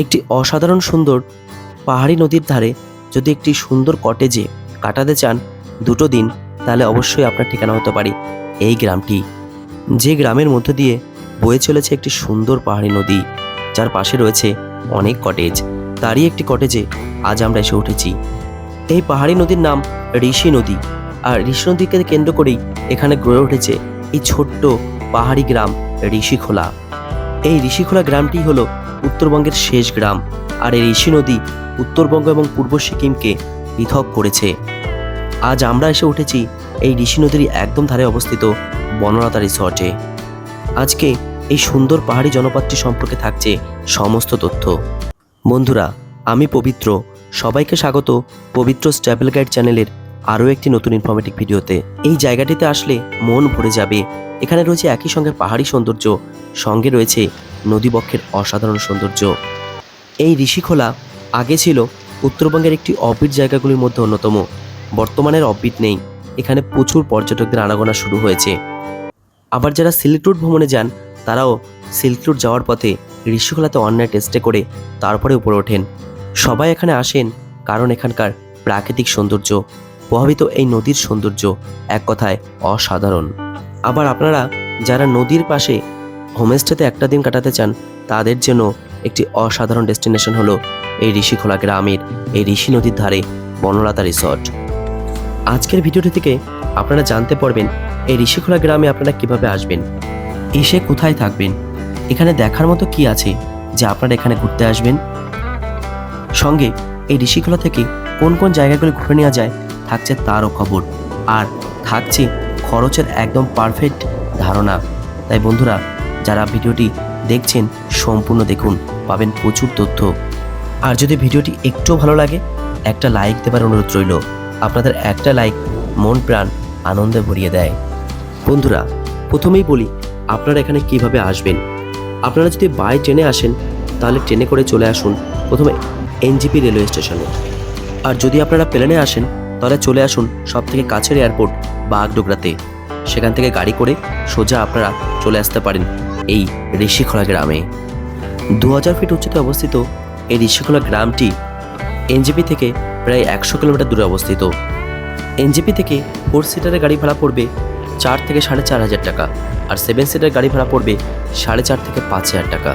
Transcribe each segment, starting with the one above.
একটি অসাধারণ সুন্দর পাহাড়ি নদীর ধারে যদি একটি সুন্দর কটেজে কাটাতে চান দুটো দিন, তাহলে অবশ্যই আপনার ঠিকানা হতে পারে এই গ্রামটি। যে গ্রামের মধ্য দিয়ে বয়ে চলেছে একটি সুন্দর পাহাড়ি নদী, যার পাশে রয়েছে অনেক কটেজ। তারই একটি কটেজে আজ আমরা এসে উঠেছি। এই পাহাড়ি নদীর নাম ঋষি নদী। আর ঋষি নদীকে কেন্দ্র করেই এখানে গড়ে উঠেছে এই ছোট্ট পাহাড়ি গ্রাম ঋষিখোলা। এই ঋষিখোলা গ্রামটি হলো উত্তরবঙ্গের শেষ গ্রাম, আর এই ঋষি নদী উত্তরবঙ্গ এবং পূর্ব সিকিমকে পৃথক করেছে। আজ আমরা এসে উঠেছি এই ঋষি নদীর একদম ধারে অবস্থিত বনলতা রিসর্টে। আজকে এই সুন্দর পাহাড়ি জনপদটি সম্পর্কে থাকছে সমস্ত তথ্য। বন্ধুরা, আমি পবিত্র। সবাইকে স্বাগত পবিত্র স্ট্যাপেল গাইড চ্যানেলের আরও একটি নতুন ইনফরমেটিভ ভিডিওতে। এই জায়গাটিতে আসলে মন ভরে যাবে। এখানে রয়েছে একই সঙ্গে পাহাড়ি সৌন্দর্য, সঙ্গে রয়েছে নদীবক্ষের অসাধারণ সৌন্দর্য। এই ঋষিখোলা আগে ছিল উত্তরবঙ্গের একটি অবিট জায়গাগুলির মধ্যে অন্যতম। বর্তমানের অবিট নেই। এখানে প্রচুর পর্যটকদের আনাগোনা শুরু হয়েছে। আবার যারা সিল্ক রুট ভ্রমণে যান, তারাও সিল্ক রুট যাওয়ার পথে ঋষিখোলাতে অন্যায় টেস্টে করে তারপরে উপরে ওঠেন। সবাই এখানে আসেন কারণ এখানকার প্রাকৃতিক সৌন্দর্য। প্রভাবিত এই নদীর সৌন্দর্য এক কথায় অসাধারণ। আবার আপনারা যারা নদীর পাশে হোমস্টেতে একটা দিন কাটাতে চান, তাদের জন্য একটি অসাধারণ ডেস্টিনেশন হলো এই ঋষিখোলা গ্রামের এই ঋষি নদীর ধারে বনলতা রিসর্ট। আজকের ভিডিওটি থেকে আপনারা জানতে পারবেন এই ঋষিখোলা গ্রামে আপনারা কীভাবে আসবেন, এসে কোথায় থাকবেন, এখানে দেখার মতো কি আছে যে আপনারা এখানে ঘুরতে আসবেন, সঙ্গে এই ঋষিখোলা থেকে কোন কোন জায়গাগুলো ঘুরে নেওয়া যায় থাকছে তারও খবর। আর থাকছে খরচের একদম পারফেক্ট ধারণা। তাই বন্ধুরা, যারা ভিডিওটি দেখছেন, সম্পূর্ণ দেখুন, পাবেন প্রচুর তথ্য। আর যদি ভিডিওটি একটু ভালো লাগে, একটা লাইক দেবার অনুরোধ রইল। আপনাদের একটা লাইক মন প্রাণ আনন্দে ভরিয়ে দেয়। বন্ধুরা, প্রথমেই বলি, আপনারা এখানে কীভাবে আসবেন? আপনারা যদি বাই ট্রেনে আসেন, তাহলে ট্রেনে করে চলে আসুন, প্রথমে এনজিপি রেলওয়ে স্টেশনে আর যদি আপনারা প্লেনে আসেন তাহলে চলে আসুন সব থেকে কাছের এয়ারপোর্ট বাগডোগরাতে। সেখান থেকে গাড়ি করে সোজা আপনারা চলে আসতে পারেন এই ঋষিখোলা গ্রামে। দু হাজার ফিট উচ্চতে অবস্থিত এই ঋষিখোলা গ্রামটি এনজিপি থেকে প্রায় একশো কিলোমিটার দূরে অবস্থিত। এনজিপি থেকে ফোর সিটারের গাড়ি ভাড়া পড়বে চার থেকে সাড়ে চার হাজার টাকা আর সেভেন সিটার গাড়ি ভাড়া পড়বে সাড়ে চার থেকে পাঁচ হাজার টাকা।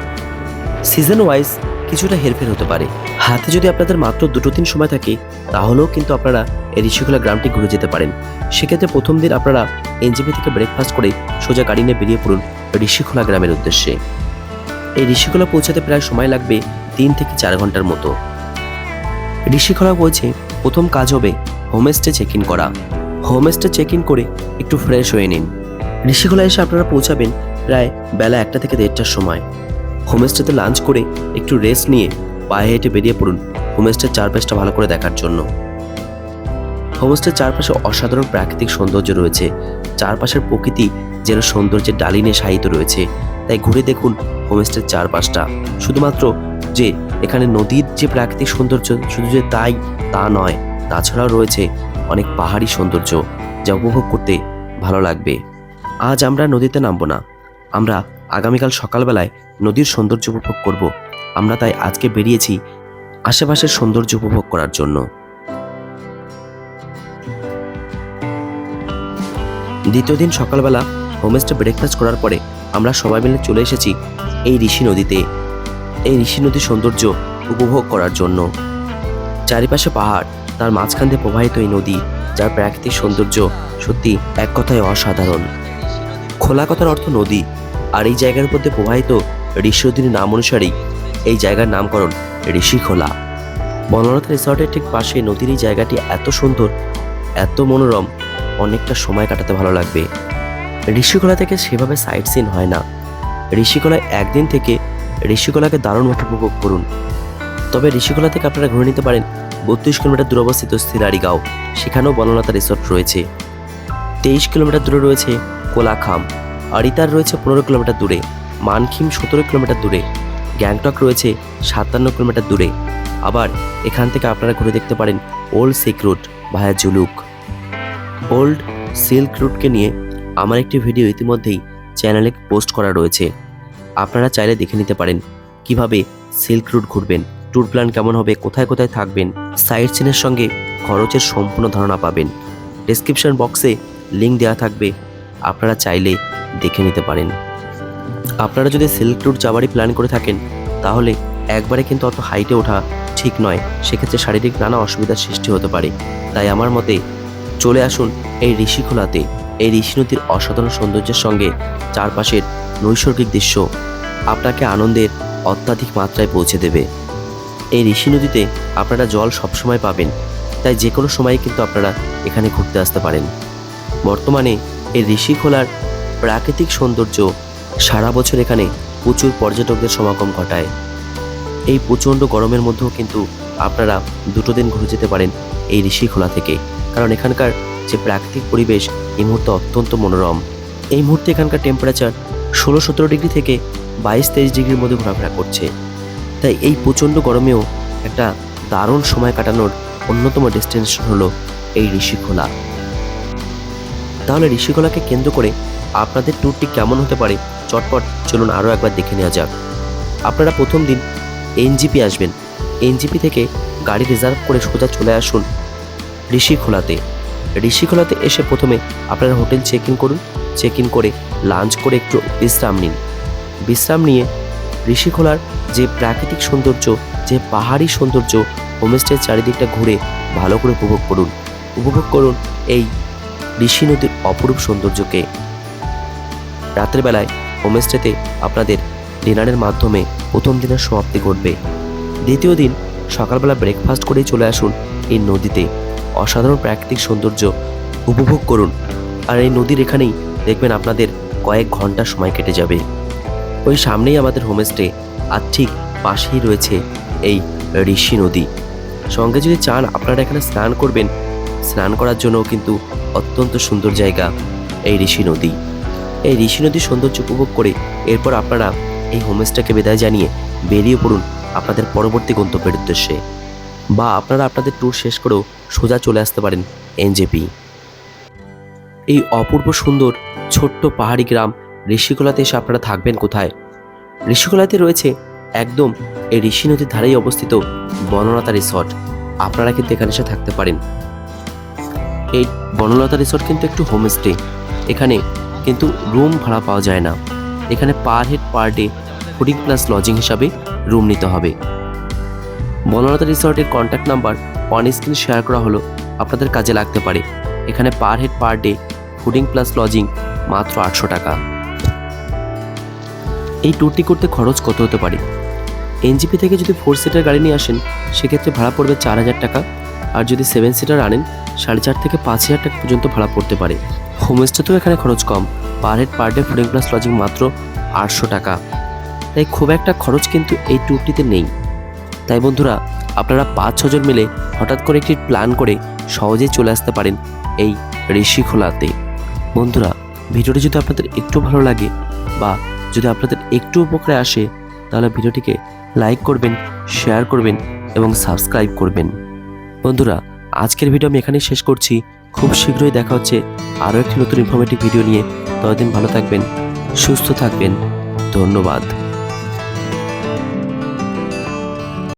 সিজন ওয়াইজ কিছুটা হেরফের হতে পারে। হাতে যদি আপনাদের মাত্র দুটো দিন সময় থাকে, তাহলেও কিন্তু আপনারা এই ঋষিখোলা গ্রামটি ঘুরে যেতে পারেন। সেক্ষেত্রে প্রথম দিন আপনারা এনজিপি থেকে ব্রেকফাস্ট করে সোজা গাড়ি নিয়ে বেরিয়ে পড়ুন ঋষিখোলা গ্রামের উদ্দেশ্যে। এই ঋষিখোলা পৌঁছাতে প্রায় সময় লাগবে তিন থেকে চার ঘণ্টার মতো। ঋষিখোলা পৌঁছে প্রথম কাজ হবে হোমস্টে চেক ইন করা। হোমস্টে চেক ইন করে একটু ফ্রেশ হয়ে নিন। ঋষিখোলা এসে আপনারা পৌঁছাবেন প্রায় বেলা একটা থেকে দেড়টার সময়। হোমস্টেতে লাঞ্চ করে একটু রেস্ট নিয়ে পায়ে হেঁটে বেরিয়ে পড়ুন হোমস্টের চারপাশটা ভালো করে দেখার জন্য। হোমস্টের চারপাশে অসাধারণ প্রাকৃতিক সৌন্দর্য রয়েছে। চারপাশের প্রকৃতি যেন সৌন্দর্যের ডালিনে শায়িত রয়েছে। তাই ঘুরে দেখুন হোমস্টের চারপাশটা। শুধুমাত্র যে এখানে নদীর যে প্রাকৃতিক সৌন্দর্য শুধু যে তাই তা নয়, তাছাড়াও রয়েছে অনেক পাহাড়ি সৌন্দর্য যা উপভোগ করতে ভালো লাগবে। আজ আমরা নদীতে নামবো না। আমরা আগামীকাল সকালবেলায় নদীর সৌন্দর্য উপভোগ করব। আমরা তাই আজকে বেরিয়েছি আশেপাশের সৌন্দর্য উপভোগ করার জন্য। দ্বিতীয় দিন সকালবেলা হোমস্টে ব্রেকফাস্ট করার পরে আমরা সবাই মিলে চলে এসেছি এই ঋষি নদীতে। এই ঋষি নদীর সৌন্দর্য উপভোগ করার জন্য। চারিপাশে পাহাড়, তার মাঝখান দিয়ে প্রবাহিত এই নদী, যার প্রাকৃতিক সৌন্দর্য সত্যি এক কথায় অসাধারণ। খোলা কথার অর্থ নদী। আর এই জায়গার মধ্যে প্রবাহিত ঋষি নদীর নাম অনুসারেই এই জায়গার নামকরণ ঋষিখোলা বনলতা রিসর্টের ঠিক পাশে নদীর এই জায়গাটি এত সুন্দর, এত মনোরম, অনেকটা সময় কাটাতে ভালো লাগবে। ঋষিকোলা থেকে সেভাবে সাইট সিন হয় না। ঋষিকোলায় একদিন থেকে ঋষিকোলাকে দারুণভাবে উপভোগ করুন। তবে ঋষিকোলা থেকে আপনারা ঘুরে নিতে পারেন বত্রিশ কিলোমিটার দূরে অবস্থিত সিরারিগাঁও সেখানেও বনলতা রিসর্ট রয়েছে। তেইশ কিলোমিটার দূরে রয়েছে কোলাখাম। আরিতার রয়েছে পনেরো কিলোমিটার দূরে, মানখিম সতেরো কিলোমিটার দূরে, গ্যাংটক রয়েছে সাতান্ন কিলোমিটার দূরে। আবার এখান থেকে আপনারা ঘুরে দেখতে পারেন old silk route via Zuluk. Old silk রুটকে নিয়ে আমার একটি ভিডিও ইতিমধ্যেই চ্যানেলে পোস্ট করা রয়েছে। আপনারা চাইলে দেখে নিতে পারেন কীভাবে সিল্ক রুট ঘুরবেন, ট্যুর প্ল্যান কেমন হবে, কোথায় কোথায় থাকবেন, সাইট সিনের সঙ্গে খরচের সম্পূর্ণ ধারণা পাবেন। ডেসক্রিপশন বক্সে লিঙ্ক দেওয়া থাকবে। আপনারা চাইলে দেখে নিতে পারেন। আপনারা যদি সিল্ক রুট যাওয়ারই প্ল্যান করে থাকেন, তাহলে একবারে কিন্তু অত হাইটে ওঠা ঠিক নয়। সেক্ষেত্রে শারীরিক নানা অসুবিধার সৃষ্টি হতে পারে। তাই আমার মতে চলে আসুন এই ঋষিখোলাতে, এই ঋষি নদীর অসাধারণ সৌন্দর্যের সঙ্গে চারপাশের নৈসর্গিক দৃশ্য আপনাকে আনন্দের অত্যাধিক মাত্রায় পৌঁছে দেবে। এই ঋষি নদীতে আপনারা জল সবসময় পাবেন, তাই যে কোনো সময় কিন্তু আপনারা এখানে ঘুরতে আসতে পারেন। বর্তমানে এই ঋষিখোলার প্রাকৃতিক সৌন্দর্য সারা বছর এখানে প্রচুর পর্যটকদের সমাগম ঘটায়। এই প্রচণ্ড গরমের মধ্যেও কিন্তু আপনারা দুটো দিন ঘুরে যেতে পারেন এই ঋষিখোলা থেকে। কারণ এখানকার যে প্রাকৃতিক পরিবেশ এই মুহূর্তে অত্যন্ত মনোরম। এই মুহূর্তে এখানকার টেম্পারেচার ষোলো সতেরো ডিগ্রি থেকে বাইশ তেইশ ডিগ্রির মধ্যে ঘোরাফেরা করছে। তাই এই প্রচণ্ড গরমেও একটা দারুণ সময় কাটানোর অন্যতম ডেস্টিনেশন হলো এই ঋষিখোলা তাহলে ঋষিখোলাকে কেন্দ্র করে আপনাদের ট্যুরটি কেমন হতে পারে? চটপট চলুন আরও একবার দেখে নেওয়া যাক। আপনারা প্রথম দিন এনজিপি আসবেন। এনজিপি থেকে গাড়ি রিজার্ভ করে সোজা চলে আসুন ঋষিখোলাতে ঋষিখোলাতে এসে প্রথমে আপনারা হোটেল চেক ইন করুন। চেক ইন করে লাঞ্চ করে একটু বিশ্রাম নিন। বিশ্রাম নিয়ে ঋষিখোলার যে প্রাকৃতিক সৌন্দর্য, যে পাহাড়ি সৌন্দর্য হোমস্টের চারিদিকটা ঘুরে ভালো করে উপভোগ করুন। উপভোগ করুন এই ঋষি নদীর অপরূপ সৌন্দর্যকে। রাতের বেলায় হোমস্টেতে আপনাদের ডিনারের মাধ্যমে প্রথম দিনের সমাপ্তি ঘটবে। দ্বিতীয় দিন সকালবেলা ব্রেকফাস্ট করেই চলে আসুন এই নদীতে। অসাধারণ প্রাকৃতিক সৌন্দর্য উপভোগ করুন। আর এই নদীর এখানেই দেখবেন আপনাদের কয়েক ঘণ্টা সময় কেটে যাবে। ওই সামনেই আমাদের হোমস্টে, আর ঠিক পাশেই রয়েছে এই ঋষি নদী। সঙ্গে যদি চান আপনারা এখানে স্নান করবেন, স্নান করার জন্য কিন্তু অত্যন্ত সুন্দর জায়গা, এই ঋষি নদী। এই ঋষি নদীর সৌন্দর্য উপভোগ করে এরপর আপনারা এই হোমস্টেকে বিদায় জানিয়ে বেরিয়ে পড়ুন আপনাদের পরবর্তী গন্তব্যের উদ্দেশ্যে বা আপনারা আপনাদের ট্যুর শেষ করেও সোজা চলে আসতে পারেন এনজেপি। এই অপূর্ব সুন্দর ছোট্ট পাহাড়ি গ্রাম ঋষিকলাতে এসে আপনারা থাকবেন কোথায়? ঋষিকলাতে রয়েছে একদম এই ঋষি নদীর ধারেই অবস্থিত বনলতা রিসর্ট। আপনারা কিন্তু এখানে এসে থাকতে পারেন। এই বনলতা রিসোর্ট কিন্তু একটু হোমস্টে এখানে কিন্তু রুম ভাড়া পাওয়া যায় না। এখানে per head per day fooding plus lodging হিসাবে রুম নিতে হবে। Banalata রিসর্টের contact number on screen share করা হলো, আপনাদের কাজে লাগতে পারে। এখানে per head per day fooding plus lodging মাত্র আটশো টাকা। এই ট্যুরটি করতে খরচ কত হতে পারে? এনজিপি থেকে যদি ফোর সিটার গাড়ি নিয়ে আসেন, সেক্ষেত্রে ভাড়া পড়বে চার হাজার টাকা। আর যদি সেভেন সিটার আনেন সাড়ে চার থেকে পাঁচ হাজার টাকা পর্যন্ত ভাড়া পড়তে পারে। হোমস্টেতেও এখানে খরচ কম। Per head per day fooding plus lodging মাত্র আটশো টাকা। তাই খুব একটা খরচ কিন্তু এই ট্যুরটিতে নেই। তাই বন্ধুরা, আপনারা পাঁচ ছজন মিলে হঠাৎ করে একটি প্ল্যান করে সহজেই চলে আসতে পারেন এই ঋষিখোলাতে বন্ধুরা, ভিডিওটি যদি আপনাদের একটু ভালো লাগে বা যদি আপনাদের একটু উপকারে আসে, তাহলে ভিডিওটিকে লাইক করবেন শেয়ার করবেন এবং সাবস্ক্রাইব করবেন। বন্ধুরা আজকের ভিডিও আমি এখানেই শেষ করছি। খুব শীঘ্রই দেখা হচ্ছে আরও একটি নতুন ইনফরমেটিভ ভিডিও নিয়ে। ততদিন ভালো থাকবেন, সুস্থ থাকবেন। ধন্যবাদ।